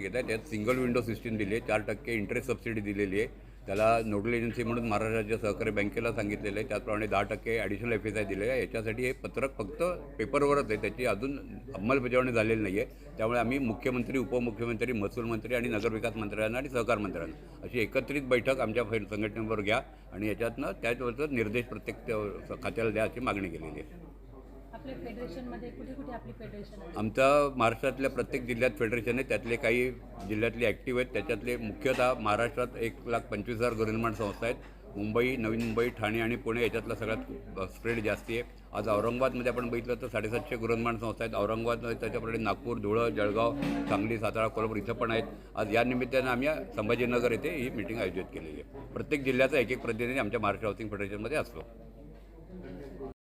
घेत आहे त्यात सिंगल विंडो सिस्टीम दिली आहे. चार टक्के इंटरेस्ट सबसिडी दिलेली आहे. त्याला नोडल एजन्सी म्हणून महाराष्ट्र राज्य सहकारी बँकेला सांगितलेलं आहे. त्याचप्रमाणे दहा टक्के ॲडिशनल एफ एस आय दिलेलं आहे. याच्यासाठी हे पत्रक फक्त पेपरवरच आहे. त्याची अजून अंमलबजावणी झालेली नाही आहे त्यामुळे आम्ही मुख्यमंत्री उपमुख्यमंत्री महसूल मंत्री आणि नगरविकास मंत्र्यांना आणि सहकार मंत्र्यांना अशी एकत्रित बैठक आमच्या संघटनेवर घ्या आणि याच्यातनं त्याच्यावरचं निर्देश प्रत्येक त्या खात्याला द्या अशी मागणी केलेली आहे. आपल्या फेडरेशनमध्ये कुठे कुठे आपली फेडरेशन आहे? आमचा महाराष्ट्रातल्या प्रत्येक जिल्ह्यात फेडरेशन आहे. त्यातले काही जिल्ह्यातले ॲक्टिव्ह आहेत. त्याच्यातले मुख्यतः महाराष्ट्रात एक लाख पंचवीस हजार गृहनिर्माण संस्था आहेत. मुंबई नवी मुंबई ठाणे आणि पुणे याच्यातला सगळ्यात स्प्रेड जास्ती आहे. आज औरंगाबादमध्ये आपण बघितलं तर साडेसातशे गृहनिर्माण संस्था आहेत. औरंगाबादमध्ये त्याच्याप्रमाणे नागपूर धुळं जळगाव सांगली सातारा कोल्हापूर इथं पण आहेत. आज या निमित्तानं आम्ही संभाजीनगर येथे ही मिटिंग आयोजित केलेली आहे. प्रत्येक जिल्ह्याचा एक एक प्रतिनिधी आमच्या महाराष्ट्र हाऊसिंग फेडरेशनमध्ये असतो.